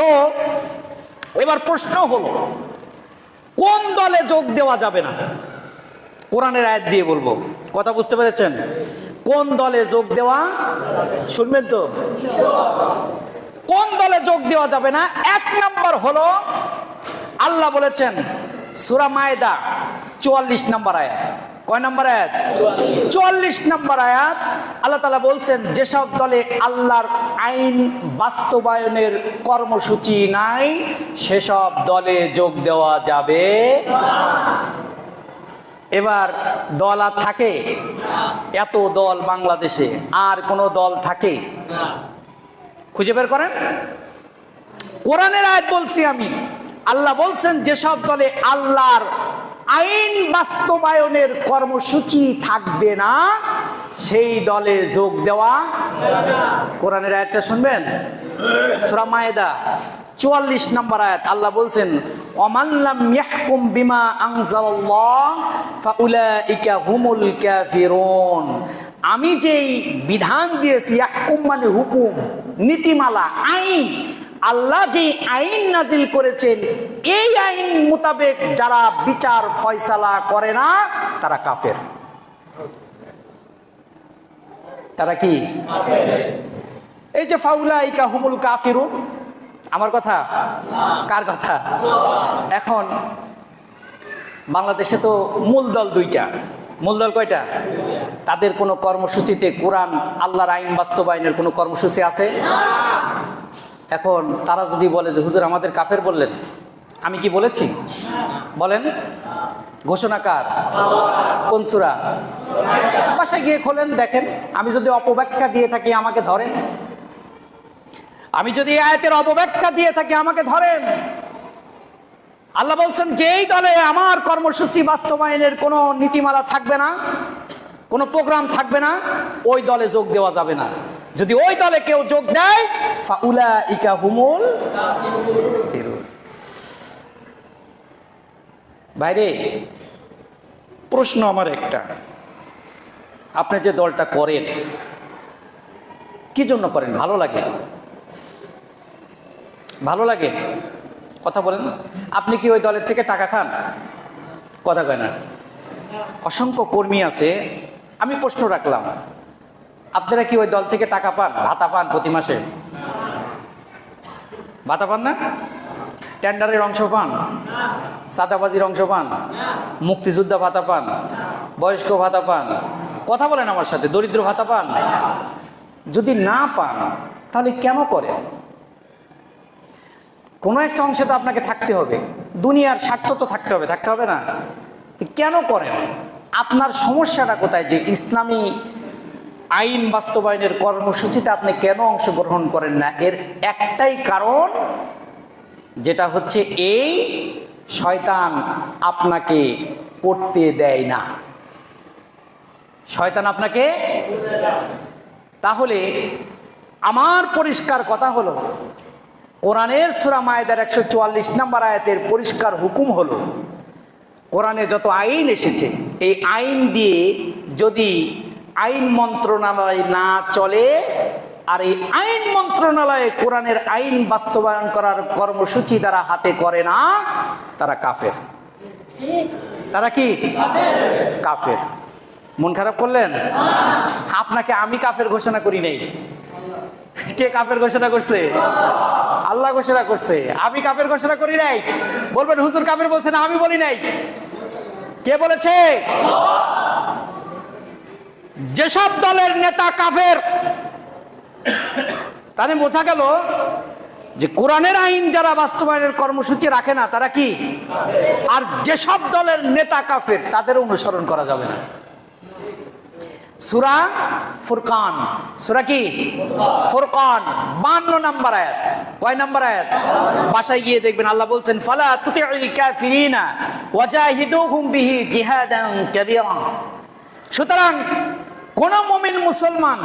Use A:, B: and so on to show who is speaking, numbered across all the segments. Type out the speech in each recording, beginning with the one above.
A: তো এবার প্রশ্ন হলো, কোন দলে যোগ দেওয়া যাবে না? কোরআনের আয়াত দিয়ে বলব। কথা বুঝতে পেরেছেন? কোন দলে যোগ দেওয়া শুনবেন তো? কোন দলে যোগ দেওয়া যাবে না? এক নাম্বার হলো, আল্লাহ বলেছেন, সুরা মায়দা, চুয়াল্লিশ নাম্বার আয়াত। কয় নম্বর আয়াত? চুয়াল্লিশ নম্বর আয়াত, আল্লাহ তালা বলছেন, যেসব দলে আল্লাহর আইন বাস্তবায়নের কর্মসূচি নাই, সেসব দলে যোগ দেওয়া যাবে এবার দল আর থাকে? এত দল বাংলাদেশে, আর কোনো দল থাকে? খুঁজে বের করেন। কোরআনের আয়াত বলছি আমি। আল্লাহ বলছেন, যেসব দলে আল্লাহর আইন বাস্তবায়নের কর্মসূচি থাকবে না, সেই দলে যোগ দেওয়া। কোরআনের আয়াতটা শুনবেন? সূরা মায়েদা, চুয়াল্লিশ নম্বর আয়াত। আল্লাহ বলছেন ইয়াহকুম বিমা হুমুল আমি যেই বিধান দিয়েছি, ইয়াহকুম মানে হুকুম, নীতিমালা, আইন আল্লাহ যে আইন নাজিল করেছেন, এই আইন মোতাবেক যারা বিচার ফয়সালা করে না, তারা কাফের। তারা কি? এই যে ফাউলাইকা হুমুল কাফিরুন, আমার কথা? কার কথা? এখন বাংলাদেশে তো মূল দল দুইটা। মূল দল কয়টা? তাদের কোনো কর্মসূচিতে কোরআন, আল্লাহর আইন বাস্তবায়নের কোনো কর্মসূচি আছে? এখন তারা যদি বলে যে, হুজুর, আমাদের কাফের বললেন। আমি কি বলেছি? বলেন। ঘোষণাকার কোন সুরা? বাসায় গিয়ে খোলেন, দেখেন। আমি যদি অপব্যাখ্যা দিয়ে থাকি, আমাকে ধরেন। আমি যদি আয়াতের অপব্যাখ্যা দিয়ে থাকি, আমাকে ধরেন। আল্লাহ বলছেন, যেই দলে আমার কর্মসূচি বাস্তবায়নের কোনো নীতিমালা থাকবে না, কোনো প্রোগ্রাম থাকবে না, ওই দলে যোগ দেওয়া যাবে না। যদি ওই দলে কেউ যোগ দেয় ফাউলা ইকা হুমুল। বাইরে, প্রশ্ন আমার একটা। আপনি যে দলটা করেন, কি জন্য করেন? ভালো লাগে? ভালো লাগে? কথা বলেন আপনি কি ওই দলের থেকে টাকা খান? কথা কয় না। অসংখ্য কর্মী আছে, আমি প্রশ্ন রাখলাম। আপনারা কি ওই দল থেকে টাকা পান? ভাতা পান প্রতি মাসে? ভাতা পান না? টেন্ডারের অংশ পান? সাদাবাজির অংশ পান? মুক্তিযোদ্ধা ভাতা পান? বয়স্ক ভাতা পান? কথা বলেন আমার সাথে, দরিদ্র ভাতা পান? যদি না পান, তাহলে কেন করেন? কোনো একটা অংশে তো আপনাকে থাকতে হবে। দুনিয়ার স্বার্থ তো থাকতে হবে থাকতে হবে না। কেন করেন? আপনার সমস্যাটা কোথায় যে ইসলামী আইন বাস্তবায়নের কর্মসূচিতে আপনি কেন অংশগ্রহণ করেন না? এর একটাই কারণ যেটা হচ্ছে এই শয়তান আপনাকে করতে দেয় না। শয়তান আপনাকে তাহলে আমার পরিষ্কার কথা হলো, কোরআনের সুরা মায়েদার একশো চুয়াল্লিশ নম্বর আয়াতের পরিষ্কার হুকুম হলো, কোরআনে যত আইন এসেছে, এই আইন দিয়ে যদি আইন মন্ত্রণালয় না চলে, আর এই আইন মন্ত্রণালয়ে কোরআনের আইন বাস্তবায়ন করার কর্মসূচি তারা হাতে করে না, তারা কাফের। তারা কি? কাফের। মন খারাপ করলেন? আপনাকে আমি কাফের ঘোষণা করি নাই। কে কাফের ঘোষণা করছে? আল্লাহ ঘোষণা করছে। আমি কাপের ঘোষণা করি নাই। বলবেন, হুজুর কাফের বলছে না, আমি বলি নাই। কে বলেছে? যেসব দলের নেতা কাফের, তাহলে বোঝা গেল যে কোরআনের আইন যারা বাস্তবায়নের কর্মসূচি রাখে না, তারা কি? আর যেসব দলের নেতা কাফের তাদের অনুসরণ করা যাবে না। সুরা ফুরকান। সুরা কি? ফুরকান। বান্ন নাম্বার আয়াত। কয় নাম্বার আয়াত? বাসায় গিয়ে দেখবেন আল্লাহ বলছেন, ফালা তুতিউল কাফিরিনা ওয়াজাহিদুহুম বিহি কাবীরা। সুতরাং কোন মুমিন মুসলমান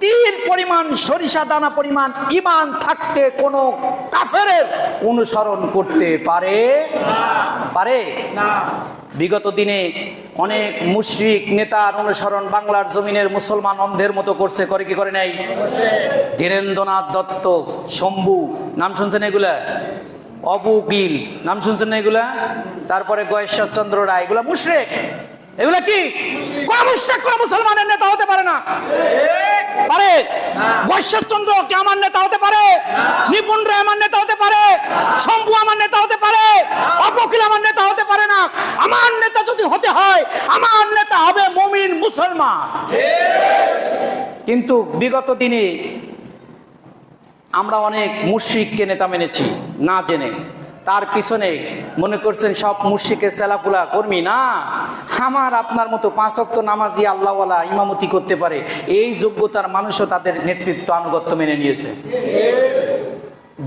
A: তিন পরিমাণ সরিষা দানা পরিমাণ ইমান থাকতে কোনো কাফেরের অনুসরণ করতে পারে? পারে?
B: না।
A: বিগত দিনে অনেক মুশরিক নেতার অনুসরণ বাংলার জমিনের মুসলমান অন্ধের মতো করছে করে কি করে নাই? ধীরেন্দ্রনাথ দত্ত শম্ভু নাম শুনছেন এগুলা? অবু গিল নাম শুনছেন না এগুলা? তারপরে গয়েশ্বরচন্দ্র রায় এগুলা মুশরেক। এগুলা কি? কোন মুশরেক, কোন মুসলমানের নেতা হতে পারে না। পারে? গয়েশ্বরচন্দ্র কি আমার নেতা হতে পারে? নিপুণ রায় আমার নেতা হতে পারে? শম্ভু আমার নেতা হতে পারে? অপকিল আমার নেতা হতে পারে না। আমার নেতা যদি হতে হয়, আমার নেতা হবে মমিন মুসলমান। কিন্তু বিগত দিনে আমরা অনেক মুশ্রিককে নেতা মেনেছি, না জেনে। তার পিছনে মনে করছেন সব মুশ্রিকের সেলাপুলা কর্মী? না। আমার আপনার মতো পাঁচ অক্ত নামাজি আল্লাহওয়ালা ইমামতি করতে পারে, এই যোগ্যতার মানুষও তাদের নেতৃত্ব আনুগত্য মেনে নিয়েছে।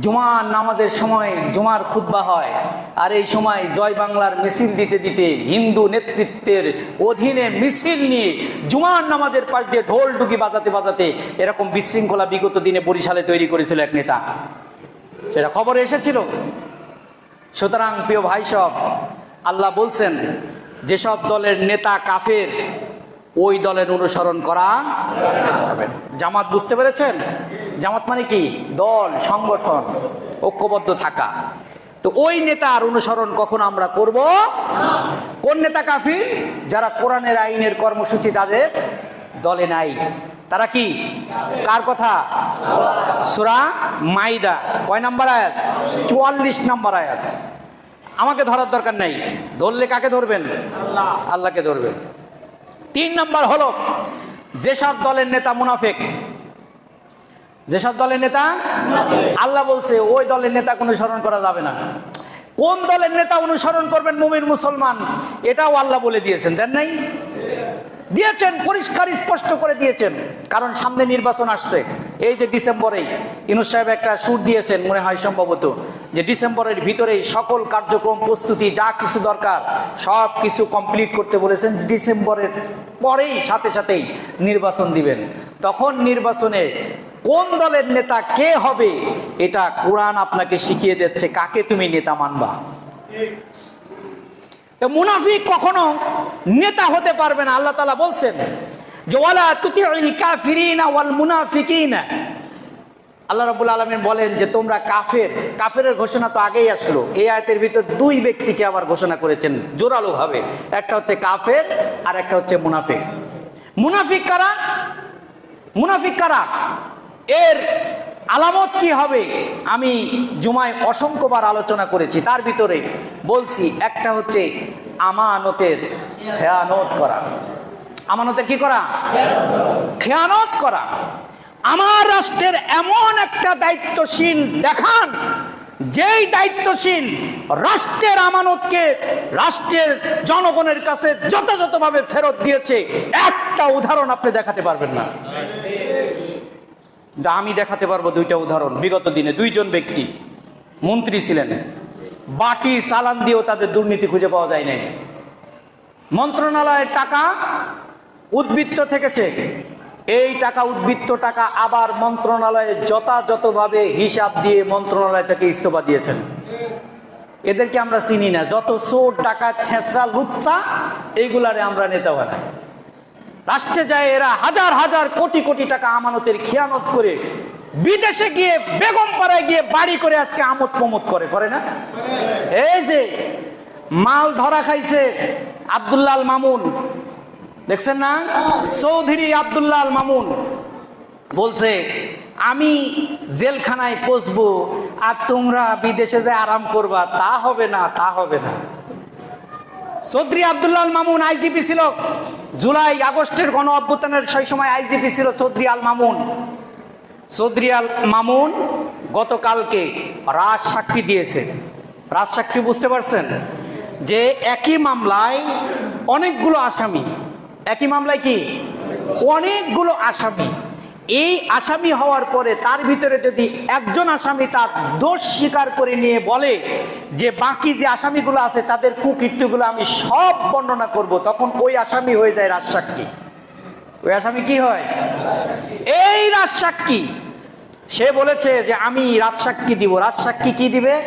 A: জুমার নামাজের সময় জুমার খুতবা হয়, আর এই সময় জয় বাংলার মিছিল দিতে দিতে হিন্দু নেতৃত্বের অধীনে মিছিল নিয়ে জুমার নামাজের পাশ দিয়ে ঢোল ডুকি বাজাতে বাজাতে এরকম বিশৃঙ্খলা বিগত দিনে বরিশালে তৈরি করেছিল এক নেতা। সেটা খবরে এসেছিল? সুতরাং প্রিয় ভাই সব, আল্লাহ বলছেন, যেসব দলের নেতা কাফের, ওই দলের অনুসরণ করা জামাত বুঝতে পেরেছেন? জামাত মানে কি? দল, সংগঠন, ঐক্যবদ্ধ থাকা। তো ওই নেতার অনুসরণ কখন আমরা করব কোন নেতা কাফির? যারা কোরআনের আইনের কর্মসূচি তাদের দলে নাই। তারা কি? কার কথা? সুরা মাইদা। কয় নাম্বার আয়াত? চুয়াল্লিশ নাম্বার আয়াত। আমাকে ধরার দরকার নেই। ধরলে কাকে ধরবেন? আল্লাহ আল্লাহকে ধরবেন। তিন নাম্বার হলো, যেসব দলের নেতা মুনাফেক, যেসব দলের নেতা? আল্লাহ বলছে, ওই দলের নেতা অনুসরণ করা যাবে না। কোন দলের নেতা অনুসরণ করবেন মুমিন মুসলমান? এটাও আল্লাহ বলে দিয়েছেন, দেন নাই? দিয়েছেন, পরিষ্কার স্পষ্ট করে দিয়েছেন। কারণ সামনে নির্বাচন আসছে। এই যে ডিসেম্বরেই ইনুস সাহেব একটা সুর দিয়েছেন, মনে হয় সম্ভবত, যে ডিসেম্বরের ভিতরেই সকল কার্যক্রম, প্রস্তুতি, যা কিছু দরকার, সব কিছু কমপ্লিট করতে বলেছেন। ডিসেম্বরের পরেই সাথে সাথেই নির্বাচন দিবেন। তখন নির্বাচনে কোন দলের নেতা কে হবে, এটা কোরআন আপনাকে শিখিয়ে দিচ্ছে, কাকে তুমি নেতা মানবা? তো মুনাফিক কখনো নেতা হতে পারবে না, আল্লাহ তালা বলছেন যে, ওয়ালা কাফিরিনা ওয়াল মুনাফিকিনা। আল্লাহ রাব্বুল আলামিন বলেন যে, তোমরা কাফের। কাফের ঘোষণা তো আগেই আসলো। এই আয়তের ভিতর দুই ব্যক্তিকে আবার ঘোষণা করেছেন জোরালো ভাবে একটা হচ্ছে কাফের আর একটা হচ্ছে মুনাফিক। মুনাফিক কারা? মুনাফিক কারা? এর আলামত কি হবে? আমি জুমায় অসংখ্যবার আলোচনা করেছি। তার ভিতরে বলছি, একটা হচ্ছে আমানতের খেয়ানত করা। আমানতের কি করা? খেয়ানত করা। আমার রাষ্ট্রের এমন একটা দায়িত্বশীল দেখান, যেই দায়িত্বশীল রাষ্ট্রের আমানতকে রাষ্ট্রের জনগণের কাছে যথাযথভাবে ফেরত দিয়েছে। একটা উদাহরণ আপনি দেখাতে পারবেন না। যা আমি দেখাতে পারব দুইটা উদাহরণ। বিগত দিনে দুইজন ব্যক্তি মন্ত্রী ছিলেন। বাটি, চালান দিয়েও তাদের দুর্নীতি খুঁজে পাওয়া যায় নাই। মন্ত্রণালয়ের টাকা উদ্বৃত্ত থেকেছে। এই টাকা উদ্বৃত্ত টাকা আবার মন্ত্রণালয়ে যথাযথভাবে হিসাব দিয়ে মন্ত্রণালয় থেকে ইস্তফা দিয়েছেন। এদেরকে আমরা চিনি না। যত চোর টাকা ছেঁচড়া, লুচ্চা, এইগুলারে আমরা নেতা বানাই। রাষ্ট্রে যায় এরা হাজার হাজার কোটি কোটি টাকা আমানতের খেয়ানত করে বিদেশে গিয়ে বেগম পাড়ায় গিয়ে বাড়ি করে আজকে আমোদ প্রমোদ করে করে না? এই যে মাল ধরা খাইছে আব্দুল্লাল মামুন, দেখছেন না? চৌধুরী আব্দুল্লাল মামুন বলছে, আমি জেলখানায় পচবো আর তোমরা বিদেশে যে আরাম করবা, তা হবে না, তা হবে না। চৌধুরী আব্দুল্লাল মামুন আইজিপি ছিল। জুলাই আগস্টের গণ অভ্যুত্থানের সেই সময় আইজিপি ছিল চৌধুরী আল মামুন। চৌধুরী আল মামুন গতকালকে রাজ সাক্ষী দিয়েছে। রাজ সাক্ষী বুঝতে পারছেন? যে একই মামলায় অনেকগুলো আসামি। একই মামলায় কি? অনেকগুলো আসামি। এই আসামি হওয়ার পরে তার ভিতরে যদি একজন আসামি তার দোষ স্বীকার করে নিয়ে বলে যে বাকি যে আসামিগুলো আছে তাদের কুকীর্তিগুলো আমি সব বর্ণনা করব, তখন ওই আসামি হয়ে যায় রাজসাক্ষী। ওই আসামি কি হয়? এই রাজসাক্ষী। সে বলেছে যে আমি রাজসাক্ষী দিব। রাজসাক্ষী কি দিবে?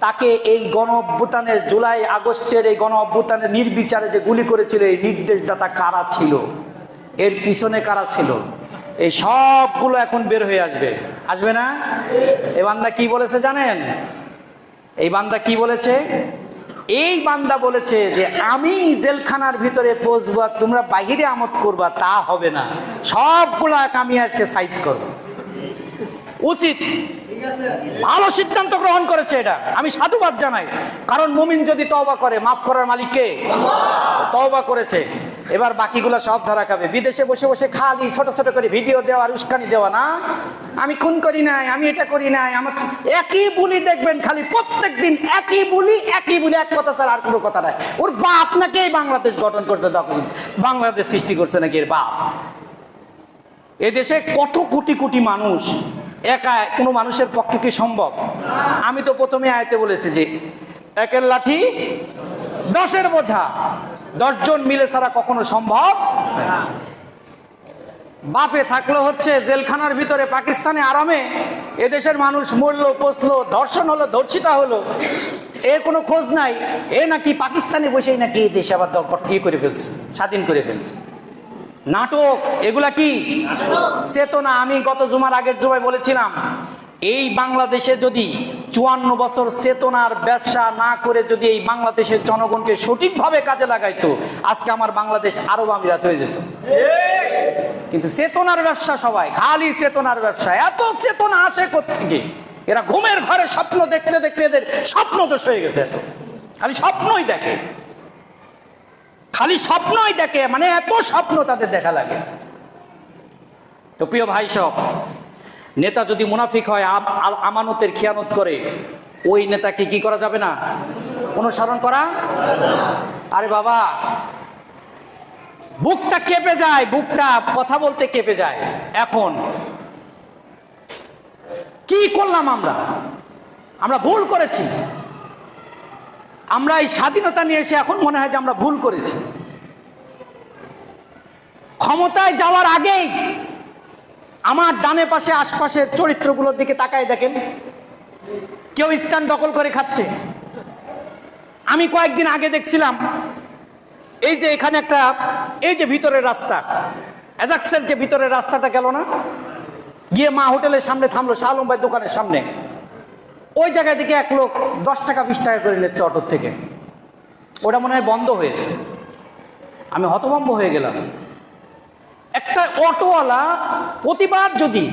A: তাকে এই গণ অভ্যুত্থানের জুলাই আগস্টের এই গণ অভ্যুত্থানের নির্বিচারে যে গুলি করেছিল, এই নির্দেশদাতা কারা ছিল? এর পিছনে কারা ছিল? এই সবগুলো এখন বের হয়ে আসবে। আসবে না? এ বান্দা কি বলেছে জানেন? এই বান্দা কি বলেছে? এই বান্দা বলেছে যে, আমি জেলখানার ভিতরে পৌঁছবো আর তোমরা বাহিরে আমদ করবা, তা হবে না। সবগুলো আমি আজকে সাইজ করব। উচিত। ভালো সিদ্ধান্ত গ্রহণ করেছে এটা। আমি সাধুবাদ জানাই। কারণ মুমিন যদি তওবা করে, মাফ করার মালিককে তওবা করেছে। এবার বাকিগুলো সব ধরা খাবে। বিদেশে বসে বসে খালি ছোট ছোট করে ভিডিও দেওয়া আর উস্কানি দেওয়া না। আমি খুন করি নাই, আমি এটা করি নাই, আমার একই বুলি দেখবেন খালি প্রত্যেক দিন একই বুলি একই বুলি, এক কথা ছাড়া আর কোনো কথা নাই। ওর বাপ নাকি বাংলাদেশ গঠন করছে তখন? বাংলাদেশ সৃষ্টি করছে নাকি এর বাপ? এদেশে কত কোটি কোটি মানুষ একা, কোনো মানুষের পক্ষে কি সম্ভব? আমি তো প্রথমে আয়তে বলেছি যে, একের লাঠি, দশের বোঝা। দশজন মিলে ছাড়া কখনো সম্ভব? বাপে থাকল হচ্ছে জেলখানার ভিতরে পাকিস্তানে আরামে। এদেশের মানুষ মরলো পচলো ধর্ষণ হলো ধর্ষিতা হলো। এর কোনো খোঁজ নাই। এ নাকি পাকিস্তানে বসেই নাকি এই দেশে আবার ইয়ে করে ফেলছে স্বাধীন করে ফেলছে। নাটক এগুলা কি? চেতনা আমি গত জুমার আগের জুমায় বলেছিলাম এই বাংলাদেশে যদি চুয়ান্ন বছর চেতনার ব্যবসা না করে যদি এই বাংলাদেশের জনগণকে সঠিকভাবে কাজে লাগাইতো, আজকে আমার বাংলাদেশ আরব আমিরাত হয়ে যেত। কিন্তু চেতনার ব্যবসা সবাই, খালি চেতনার ব্যবসা। এত চেতনা আসে থেকে এরা ঘুমের ঘরে স্বপ্ন দেখতে দেখতে এদের স্বপ্ন দোষ হয়ে গেছে এত। খালি স্বপ্নই দেখে। খালি স্বপ্নই দেখে মানে এত স্বপ্ন তাদের দেখা লাগে। তো প্রিয় ভাই সব নেতা যদি মুনাফিক হয় আম- আমানতের খেয়ানত করে, ওই নেতাকে কি করা যাবে না? অনুসরণ করা? আরে বাবা, বুকটা কেঁপে যায়, বুকটা কথা বলতে কেঁপে যায়। এখন, কি করলাম আমরা? আমরা ভুল করেছি। আমরা এই স্বাধীনতা নিয়ে এসে এখন মনে হয় যে আমরা ভুল করেছি। ক্ষমতায় যাওয়ার আগেই আমার ডানে পাশে আশপাশের চরিত্রগুলোর দিকে তাকায় দেখেন। কেউ স্থান দখল করে খাচ্ছে। আমি কয়েকদিন আগে দেখছিলাম, এই যে এখানে একটা, এই যে ভিতরের রাস্তা, অ্যাজাক্সের যে ভিতরের রাস্তাটা গেল না? গিয়ে মা হোটেলের সামনে থামলো শাহ আলম ভাই দোকানের সামনে। ওই জায়গায় থেকে এক লোক দশ টাকা, বিশ টাকা করে নিচ্ছে অটোর থেকে। ওটা মনে হয় বন্ধ হয়েছে। আমি হতভম্ব হয়ে গেলাম। একটা অটোওয়ালা প্রতিবার যদি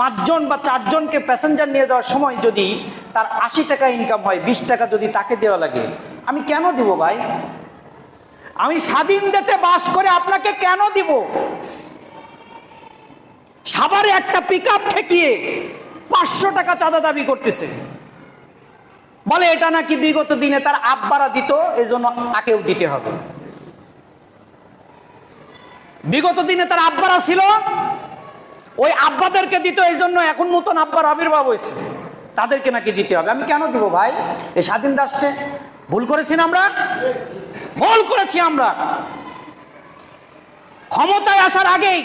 A: পাঁচজন বা চারজনকে প্যাসেঞ্জার নিয়ে যাওয়ার সময় যদি তার আশি টাকা ইনকাম হয়, বিশ টাকা যদি তাকে দেওয়া লাগে, আমি কেন দিব ভাই? আমি স্বাধীন দেশে বাস করে আপনাকে কেন দিব? সাভারে একটা পিক আপ ঠেকিয়ে পাঁচশো টাকা চাঁদা দাবি করতেছে। বলে এটা নাকি বিগত দিনে তার আব্বারা দিত এই জন্য তাকেও দিতে হবে। বিগত দিনে তার আব্বারা ছিল। ওই আব্বাদেরকে দিত এই জন্য এখন নতুন আব্বার আবির্ভাব হয়েছে। তাদেরকে নাকি দিতে হবে। আমি কেন দিব ভাই? এই স্বাধীন রাষ্ট্রে ভুল করেছি না আমরা? ভুল করেছি আমরা। ক্ষমতায় আসার আগেই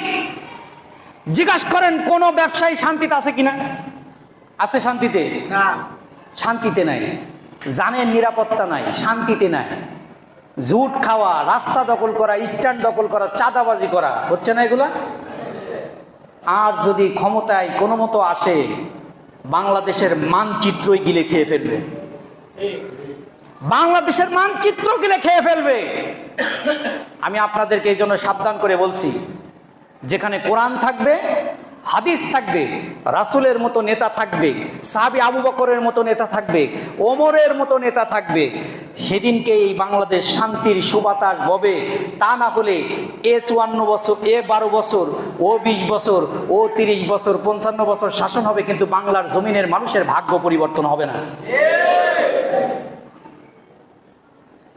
A: জিজ্ঞাসা করেন কোন ব্যবসায়ী শান্তিতে আছে কিনা? আছে শান্তিতে?
B: না।
A: শান্তিতে নাই। জানের নিরাপত্তা নাই শান্তিতে নাই। জুট খাওয়া, রাস্তা দখল করা, স্ট্যান্ড দখল করা, চাঁদাবাজি করা, হচ্ছে না এগুলা? আর যদি ক্ষমতায় কোনো মতো আসে, বাংলাদেশের মানচিত্রই গিলে খেয়ে ফেলবে। বাংলাদেশের মানচিত্র গিলে খেয়ে ফেলবে। আমি আপনাদেরকে এই জন্য সাবধান করে বলছি, যেখানে কোরআন থাকবে হাদিস থাকবে রাসুলের মতো নেতা থাকবে সাহাবি আবু বকরের মতো নেতা থাকবে ওমরের মতো নেতা থাকবে। সেদিনকে এই বাংলাদেশ শান্তির সুবাতাস ববে তা না হলে এ চুয়ান্ন বছর এ বারো বছর ও বিশ বছর ও তিরিশ বছর পঞ্চান্ন বছর শাসন হবে কিন্তু বাংলার জমিনের মানুষের ভাগ্য পরিবর্তন হবে না।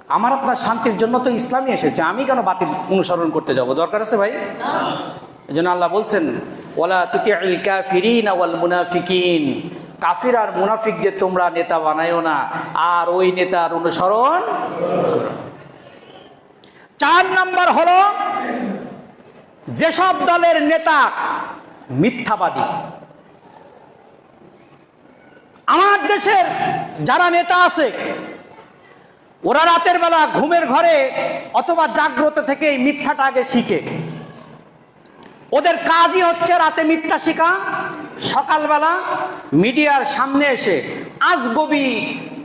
A: আমার আপনার শান্তির জন্য তো ইসলামই এসেছে আমি কেন বাতিল অনুসরণ করতে যাব? দরকার আছে ভাই? এই জন্য আল্লাহ বলছেন ওলা তুতিল কাফিরিন ওয়াল মুনাফিকিন। কাফির আর মুনাফিকদের তোমরা নেতা বানায়ও না। আর ওই নেতার অনুসরণ চার নাম্বার হলো, যেসব দলের নেতা মিথ্যাবাদী, আমার দেশের যারা নেতা আছে, ওরা রাতের বেলা ঘুমের ঘরে অথবা জাগ্রত থেকে মিথ্যাটা আগে শিখে। ওদের কাজই হচ্ছে রাতে মিথ্যা শিখা সকালবেলা মিডিয়ার সামনে এসে আজ আজগবি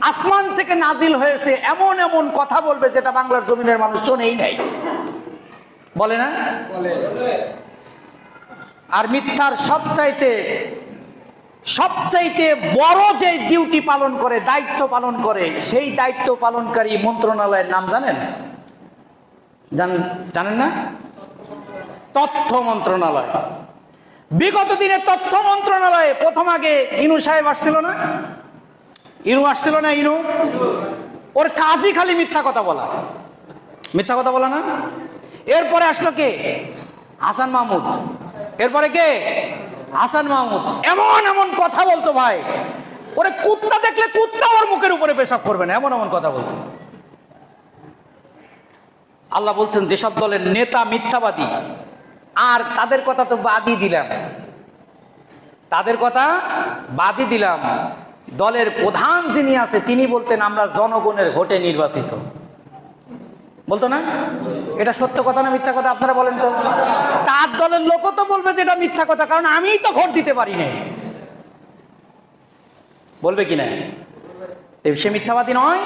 A: আসমান থেকে নাজিল হয়েছে এমন এমন কথা বলবে যেটা বাংলার জমিনের মানুষ শোনেই নাই। বলে না? আর মিথ্যার সবচাইতে সবচাইতে বড় যে ডিউটি পালন করে দায়িত্ব পালন করে সেই দায়িত্ব পালনকারী মন্ত্রণালয়ের নাম জানেন? জানেন না? তথ্য মন্ত্রণালয়। বিগত দিনে তথ্য মন্ত্রণালয়ে প্রথম আগে ইনু সাহেব আসছিল না? ইনু আসছিল না, ইনু? ওর কাজই খালি মিথ্যা কথা বলা। মিথ্যা কথা বলা না? এরপরে আসলো কে? হাসান মাহমুদ। এরপরে কে? হাসান মাহমুদ। এমন এমন কথা বলতো ভাই। ওরে কুত্তা দেখলে কুত্তা ওর মুখের উপরে পেশাব করবে না, এমন এমন কথা বলতো। আল্লাহ বলছেন, যেসব দলের নেতা মিথ্যাবাদী আর তাদের কথা তো বাদই দিলাম। তাদের কথা বাদই দিলাম। দলের প্রধান যিনি আছে, তিনি বলতেন, আমরা জনগণের ভোটে নির্বাচিত। বলতো না? এটা সত্য কথা না মিথ্যা কথা? আপনারা বলেন তো। তার দলের লোকও তো বলবে যে এটা মিথ্যা কথা, কারণ আমিই তো ভোট দিতে পারি না বলবে কি না? সে মিথ্যাবাদী নয়।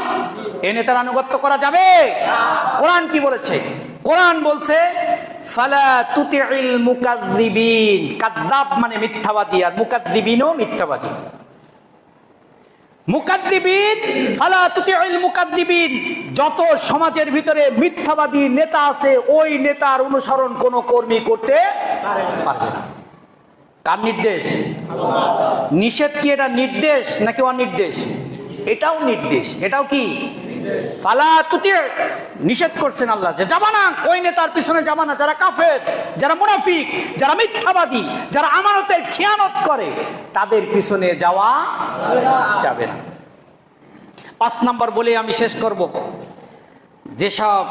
A: এ নেতার আনুগত্য করা যাবে। কোরআন কি বলেছে? কোরআন বলছে ফালা তুতিল মুকাদ্দিবিন কাদ্দাব মানে মিথ্যাবাদী, আর মুকাদ্দিবিনও মিথ্যাবাদী। মুকাদ্দিবিন ফালা তুতিল মুকাদ্দিবিন যত সমাজের ভিতরে মিথ্যাবাদী নেতা আছে, ওই নেতার অনুসরণ কোনো কর্মী করতে পারবে না। কার নির্দেশ? নিষেধ কি এটা নির্দেশ নাকি অনির্দেশ? এটাও নির্দেশ। এটাও কি? ফালা তুতি নিষেধ করছেন আল্লাহ যে যাবা না ওই নেতার পিছনে যাবা না যারা কাফের, যারা মুনাফিক, যারা মিথ্যাবাদী, যারা আমানতের খেয়ানত করে, তাদের পিছনে যাওয়া যাবে না। পাঁচ নাম্বার বলে আমি শেষ করব। যেসব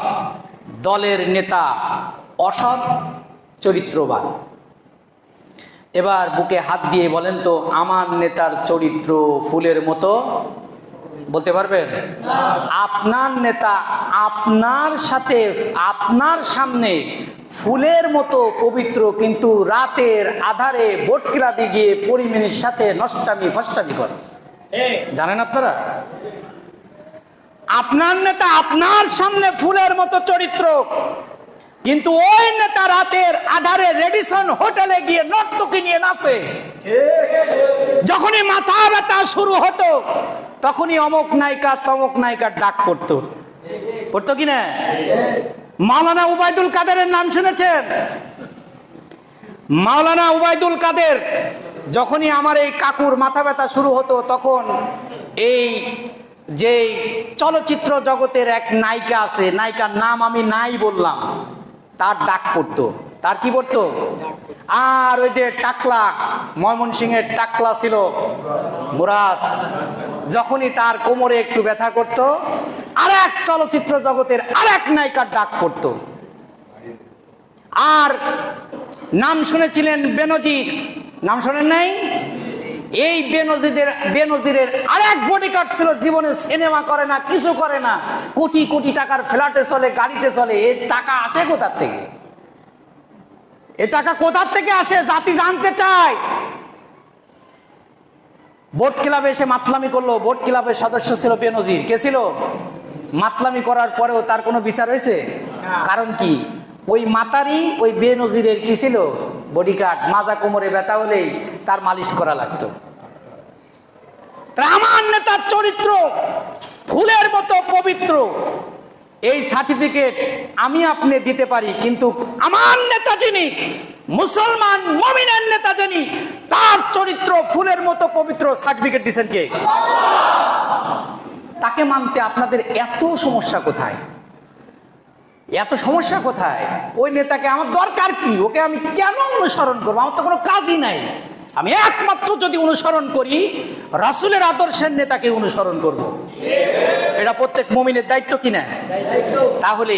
A: দলের নেতা অসৎ, চরিত্রবান, এবার বুকে হাত দিয়ে বলেন তো, আমার নেতার চরিত্র ফুলের মতো বলতে পারবেন? আপনার নেতা আপনার সাথে আপনার সামনে ফুলের মতো পবিত্র কিন্তু রাতের আধারে বোট ক্লাবে গিয়ে পরিমিনের সাথে নষ্টামি ফষ্টামি করে। জানেন আপনারা? আপনার নেতা আপনার সামনে ফুলের মতো চরিত্র কিন্তু ওই নেতা রাতের আধারে রেডিসন হোটেলে গিয়ে নর্তকি নিয়ে নাচে। যখনই মাথা ব্যথা শুরু হতো তখনই অমক নায়িকা, তমক নায়িকার ডাক পড়তো। পড়তো কি না মাওলানা উবায়দুল কাদেরের নাম শুনেছেন? মাওলানা উবায়দুল কাদের, যখনই আমার এই কাকুর মাথা ব্যথা শুরু হতো, তখন এই যে চলচ্চিত্র জগতের এক নায়িকা আছে, নায়িকার নাম আমি নাই বললাম, তার ডাক পড়তো। তার কি পড়তো আর ওই যে টাকলা, ময়মনসিংহের টাকলা ছিল, মুরাদ, যখনই তার কোমরে একটু ব্যথা করত আর এক চলচ্চিত্র জগতের আর এক নায়িকার ডাক পড়তো। আর নাম শুনেছিলেন বেনজির। নাম শোনেন নাই? এই বেনজিদের, বেনজিরের আরেক বডি কার্ড ছিল, জীবনে সিনেমা করে না, কিছু করে না। কোটি কোটি টাকার ফ্ল্যাটে চলে, গাড়িতে চলে, এর টাকা আসে কোথার থেকে? এ টাকা কোথার থেকে আসে? জাতি জানতে চায়। বোট ক্লাবে এসে মাতলামি করল। বোট ক্লাবের সদস্য ছিল বেনজির। কে ছিল? মাতলামি করার পরেও তার কোনো বিচার হয়েছে? কারণ কি? ওই মাতারি ওই বেনজিরের কি ছিল? বডিগার্ড মাজা কোমরে ব্যথা হলেই তার মালিশ করা লাগতো। আমার নেতার চরিত্র ফুলের মতো পবিত্র। এই সার্টিফিকেট আমি আপনি দিতে পারি, কিন্তু আমার নেতা যিনি, মুসলমান মমিনের নেতা যিনি, তার চরিত্র ফুলের মতো পবিত্র সার্টিফিকেট দিচ্ছেন কে? তাকে মানতে আপনাদের এত সমস্যা কোথায়? এত সমস্যা কোথায়? ওই নেতাকে আমার দরকার কি? ওকে আমি কেন অনুসরণ করব? আমার তো কোনো কাজই নাই। আমি একমাত্র যদি অনুসরণ করি, রাসুলের আদর্শের নেতাকে অনুসরণ করব। এটা প্রত্যেক মমিনের দায়িত্ব কিনা? তাহলে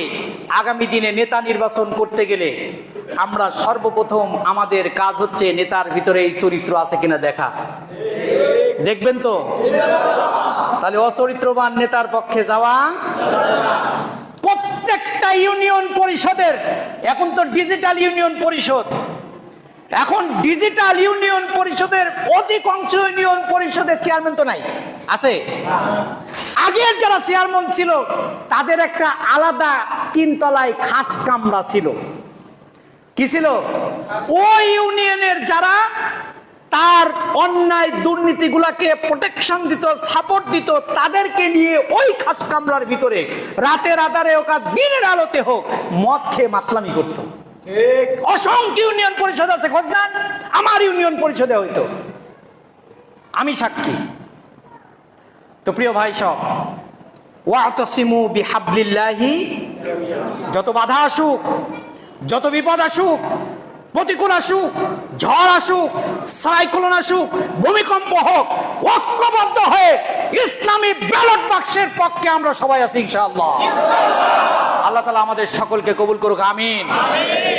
A: আগামী দিনে নেতা নির্বাচন করতে গেলে আমরা সর্বপ্রথম আমাদের কাজ হচ্ছে নেতার ভিতরে এই চরিত্র আছে কিনা দেখা। দেখবেন তো? তাহলে অচরিত্রবান নেতার পক্ষে যাওয়া প্রত্যেকটা ইউনিয়ন পরিষদের, এখন তো ডিজিটাল ইউনিয়ন পরিষদ এখন ডিজিটাল ইউনিয়ন পরিষদের অধিকাংশ ইউনিয়ন পরিষদের চেয়ারম্যান তো নাই। আছে? আগের যারা চেয়ারম্যান ছিল, তাদের একটা আলাদা তিনতলায় খাস কামরা ছিল। কি ছিল? ওই ইউনিয়নের যারা, তার অন্যায় দুর্নীতিগুলাকে প্রোটেকশন দিত সাপোর্ট দিত, তাদেরকে নিয়ে ওই খাস কামরার ভিতরে রাতের আধারে আর দিনের আলোতে হোক, মদ খেয়ে মাতলামি করতো। অসংখ্য ইউনিয়ন পরিষদ আছে খোঁজ নেন আমার ইউনিয়ন পরিষদে হইতো। আমি সাক্ষী। তো প্রিয় ভাই সব, ওয়াতসিমু বিহাবলিল্লাহি, যত বাধা আসুক, যত বিপদ আসুক, প্রতিকূল আসুক, ঝড় আসুক, সাইক্লোন আসুক, ভূমিকম্প হোক, ঐক্যবদ্ধ হয়ে ইসলামী ব্যালট বাক্সের পক্ষে আমরা সবাই আছি, ইনশাআল্লাহ। আল্লাহ তালা আমাদের সকলকে কবুল করুক, আমিন।